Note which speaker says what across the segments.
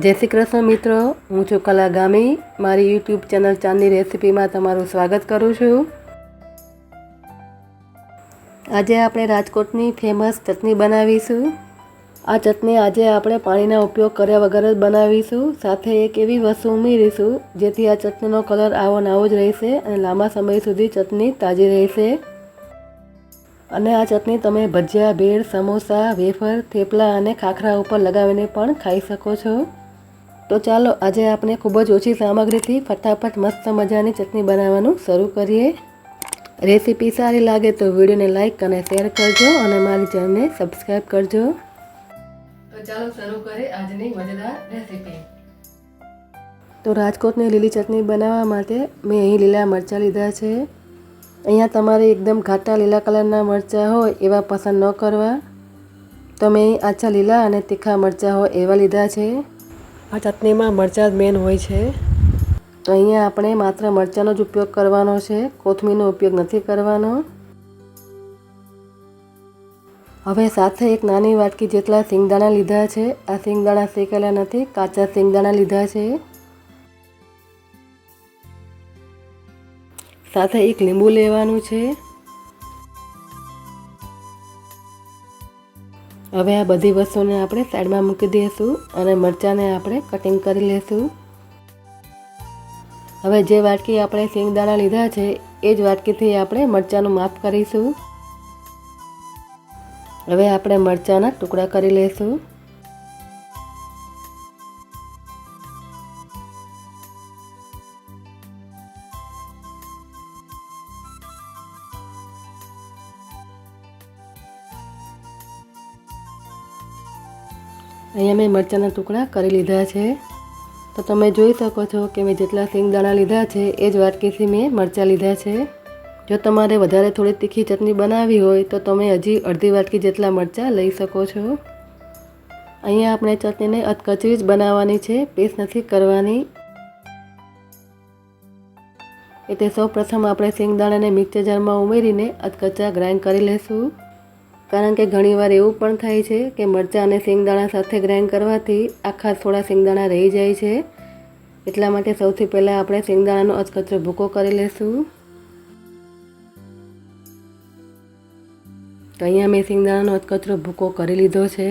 Speaker 1: જય શ્રી કૃષ્ણ મિત્રો, હું છું કલા ગામી. મારી યુટ્યુબ ચેનલ ચાંદની રેસિપીમાં તમારું સ્વાગત કરું છું. આજે આપણે રાજકોટની ફેમસ ચટણી બનાવીશું. આ ચટણી આજે આપણે પાણીના ઉપયોગ કર્યા વગર જ બનાવીશું. સાથે એક એવી વસ્તુ ઉમેરીશું, જેથી આ ચટણીનો કલર આવો આવો જ રહેશે અને લાંબા સમય સુધી ચટણી તાજી રહેશે. અને આ ચટણી તમે ભજીયા ભેળ સમોસા, વેફર, થેપલા અને ખાખરા ઉપર લગાવીને પણ ખાઈ શકો છો. તો ચાલો આજે આપણે ખૂબ જ ઓછી સામગ્રીથી ફટાફટ મસ્ત મજાની ચટણી બનાવવાનું શરૂ કરીએ. રેસીપી સારી લાગે તો વિડીયોને લાઇક અને શેર કરજો અને મારી ચેનલને સબસ્ક્રાઈબ કરજો. તો ચાલો શરૂ કરીએ આજની મજેદાર રેસીપી. તો રાજકોટની લીલી ચટણી બનાવવા માટે મેં અહીં લીલા મરચાં લીધા છે. અહીંયા તમારે એકદમ ઘાટા લીલા કલરના મરચાં હોય એવા પસંદ ન કરવા. તમે અહીં આછા લીલા અને તીખા મરચાં હોય એવા લીધા છે. આ ચટણીમાં મરચાં જ મેન હોય છે. તો અહીંયા આપણે માત્ર મરચાંનો જ ઉપયોગ કરવાનો છે. કોથમીરનો ઉપયોગ નથી કરવાનો. હવે સાથે એક નાની વાટકી જેટલા સિંગદાણા લીધા છે. આ સિંગદાણા શેકેલા નથી, કાચા સિંગદાણા લીધા છે. સાથે એક લીંબુ લેવાનું છે. હવે આ બધી વસ્તુને આપણે સાઈડમાં મૂકી દઈશું અને મરચાંને આપણે કટિંગ કરી લઈશું હવે જે વાટકી આપણે સિંગદાણા લીધા છે, એ જ વાટકીથી આપણે મરચાંનું માપ કરીશું. હવે આપણે મરચાંના ટુકડા કરી લઈશું અહીંયા મેં મરચાંના ટુકડા કરી લીધા છે. તો તમે જોઈ શકો છો કે મેં જેટલા સિંગદાણા લીધા છે, એ જ વાટકીથી મેં મરચાં લીધા છે. જો તમારે વધારે થોડી તીખી ચટણી બનાવવી હોય, તો તમે હજી અડધી વાટકી જેટલા મરચાં લઈ શકો છો. અહીંયા આપણે ચટણીને અધકચરી જ બનાવવાની છે, પેસ્ટ નથી કરવાની. એટલે સૌ પ્રથમ આપણે સિંગદાણાને મિક્સર જારમાં ઉમેરીને અધકચરા ગ્રાઇન્ડ કરી લઈશું કારણ કે ઘણીવાર એવું પણ થાય છે કે મરચાં અને સિંગદાણા સાથે ગ્રાઇન્ડ કરવાથી આખા થોડા સિંગદાણા રહી જાય છે. એટલા માટે સૌથી પહેલાં આપણે સિંગદાણાનો અધકચરો ભૂકો કરી લઈશું તો અહીંયા મેં સિંગદાણાનો અધકચરો ભૂકો કરી લીધો છે.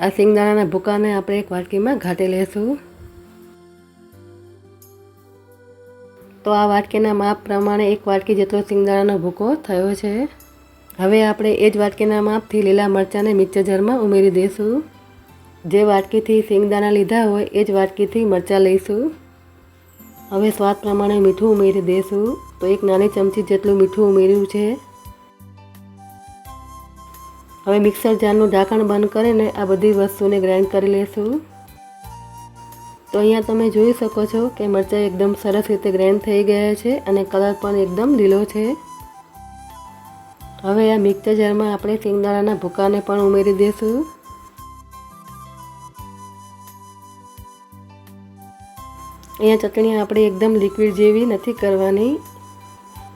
Speaker 1: આ સિંગદાણાના ભૂકાને આપણે એક વાટકીમાં ઘાટી લઈશું તો આ વાટકીના માપ પ્રમાણે એક વાટકી જેટલો સિંગદાણાનો ભૂકો થયો છે. હવે આપણે એ જ વાટકીના માપથી લીલા મરચાંને મિક્સર જારમાં ઉમેરી દઈશું. જે વાટકીથી સિંગદાણા લીધા હોય એ જ વાટકીથી મરચાં લઈશું. હવે સ્વાદ પ્રમાણે મીઠું ઉમેરી દઈશું. તો એક નાની ચમચી જેટલું મીઠું ઉમેર્યું છે. હવે મિક્સર જારનું ઢાંકણ બંધ કરીને આ બધી વસ્તુને ગ્રાઇન્ડ કરી લઈશું. તો અહીંયા તમે જોઈ શકો છો કે મરચાં એકદમ સરસ રીતે ગ્રાઇન્ડ થઈ ગયા છે અને કલર પણ એકદમ લીલો છે. હવે આ મિક્સર જારમાં આપણે સિંગદાણાના ભૂકાને પણ ઉમેરી દઈશું અહીંયા ચટણી આપણે એકદમ લિક્વિડ જેવી નથી કરવાની.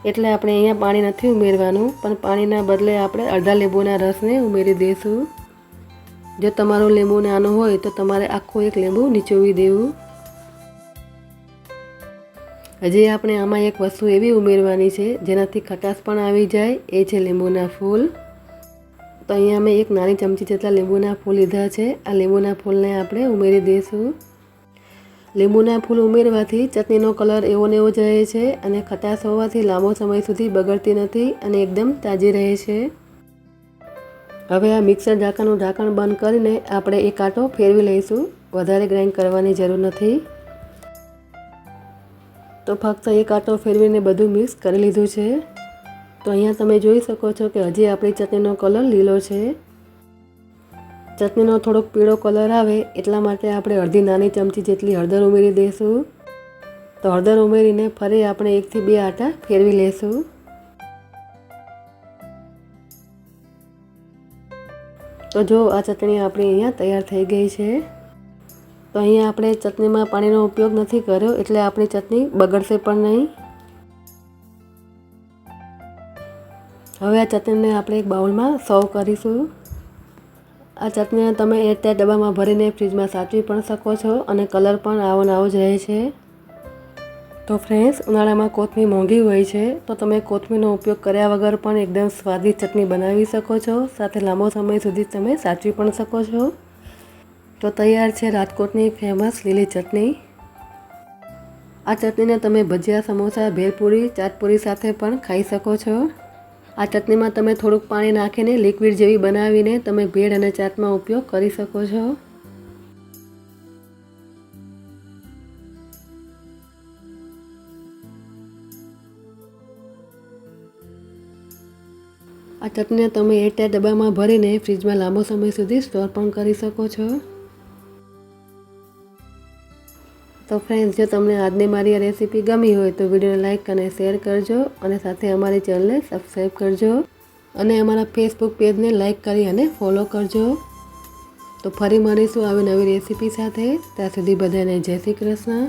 Speaker 1: એટલે આપણે અહીંયા પાણી નથી ઉમેરવાનું, પણ પાણીના બદલે આપણે અડધા લીંબુના રસને ઉમેરી દઈશું જો તમારો લીંબુ નાનો હોય તો તમારે આખું એક લીંબુ નીચોવી દેવું. હજી આપણે આમાં એક વસ્તુ એવી ઉમેરવાની છે, જેનાથી ખટાશ પણ આવી જાય, એ છે લીંબુના ફૂલ. તો અહીંયા મેં એક નાની ચમચી જેટલા લીંબુના ફૂલ લીધા છે, આ લીંબુના ફૂલને આપણે ઉમેરી દઈશું. લીંબુના ફૂલ ઉમેરવાથી ચટણીનો કલર એવો ને એવો જ રહે છે અને ખટાશ હોવાથી લાંબો સમય સુધી બગડતી નથી અને એકદમ તાજી રહે છે. હવે આ મિક્સર ઢાંકણનું ઢાંકણ બંધ કરીને આપણે એક આટો ફેરવી લઈશું. વધારે ગ્રાઇન્ડ કરવાની જરૂર નથી. તો ફક્ત એક આટો ફેરવીને બધું મિક્સ કરી લીધું છે. તો અહીંયા તમે જોઈ શકો છો કે હજી આપણી ચટણીનો કલર લીલો છે. ચટણીનો થોડોક પીળો કલર આવે એટલા માટે આપણે અડધી નાની ચમચી જેટલી હળદર ઉમેરી દઈશું. તો હળદર ઉમેરીને ફરી આપણે એકથી બે આટા ફેરવી લઈશું તો જો આ ચટણી આપણી અહીંયા તૈયાર થઈ ગઈ છે. તો અહીંયા આપણે ચટણીમાં પાણીનો ઉપયોગ નથી કર્યો એટલે આપણી ચટણી બગડશે પણ નહીં. હવે આ ચટણીને આપણે એક બાઉલમાં સર્વ કરીશું. આ ચટણીને તમે એરટાઈટ ડબ્બામાં ભરીને ફ્રીજમાં સાચવી પણ શકો છો અને કલર પણ આવો ને આવો જ રહે છે. તો ફ્રેન્ડ્સ, ઉનાળામાં કોથમીર મોંઘી હોય છે, તો તમે કોથમીરનો ઉપયોગ કર્યા વગર પણ એકદમ સ્વાદિષ્ટ ચટણી બનાવી શકો છો. સાથે લાંબો સમય સુધી તમે સાચવી પણ શકો છો. તો તૈયાર છે રાજકોટની ફેમસ લીલી ચટણી. આ ચટણીને તમે ભજીયા, સમોસા ભેળપૂરી ચાટપૂરી સાથે પણ ખાઈ શકો છો. આ ચટણીમાં તમે થોડુંક પાણી નાખીને લિક્વિડ જેવી બનાવીને તમે ભેળ અને ચાટમાં ઉપયોગ કરી શકો છો. આ ચટણીને તમે એરટાઈટ ડબ્બામાં ભરીને ફ્રીજમાં લાંબો સમય સુધી સ્ટોર પણ કરી શકો છો. તો ફ્રેન્ડ્સ જો તમને આજની મારી આ રેસીપી ગમી હોય તો વિડીયોને લાઇક અને શેર કરજો અને સાથે અમારી ચેનલને સબસ્ક્રાઈબ કરજો અને અમારા ફેસબુક પેજને લાઇક કરી અને ફોલો કરજો. તો ફરી મળીશું આવી નવી રેસીપી સાથે. ત્યાં સુધી બધાને જય શ્રી કૃષ્ણ.